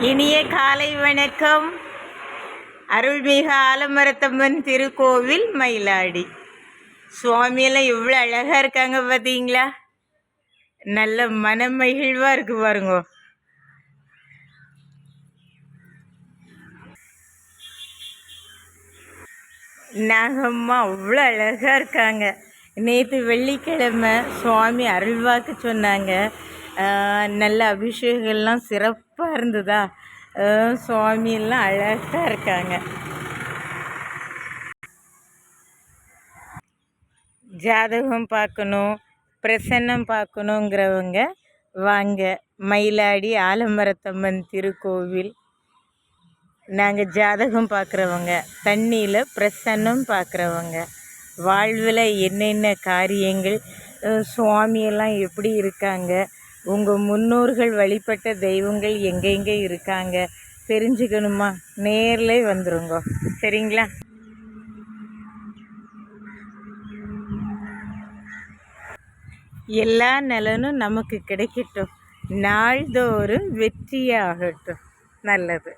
இனிய காலை வணக்கம். அருள்மிகு ஆலமரத்தம்மன் திருக்கோவில் மயிலாடி. சுவாமியெல்லாம் எவ்வளோ அழகாக இருக்காங்க பார்த்தீங்களா? நல்ல மனமகிழ்வாக இருக்கு பாருங்க. நாகம்மா அவ்வளோ அழகாக இருக்காங்க. நேற்று வெள்ளிக்கிழமை சுவாமி அருள்வாக்கு சொன்னாங்க. நல்ல அபிஷேகம்லாம் சிறப்பாக இருந்ததா? சுவாமியெல்லாம் அழகாக இருக்காங்க. ஜாதகம் பார்க்கணும் பிரசன்னம் பார்க்கணுங்கிறவங்க வாங்க. மயிலாடி ஆலமரத்தம்மன் திருக்கோவில். நாங்கள் ஜாதகம் பார்க்குறவங்க தண்ணியில் பிரசன்னம் பார்க்குறவங்க வாழ்வில் என்னென்ன காரியங்கள் சுவாமியெல்லாம் எப்படி இருக்காங்க உங்கள் முன்னோர்கள் வழிபட்ட தெய்வங்கள் எங்கெங்கே இருக்காங்க தெரிஞ்சுக்கணுமா? நேரில் வந்துருங்க. சரிங்களா? எல்லா நலனும் நமக்கு கிடைக்கட்டும். நாள்தோறும் வெற்றியாகட்டும். நல்லது.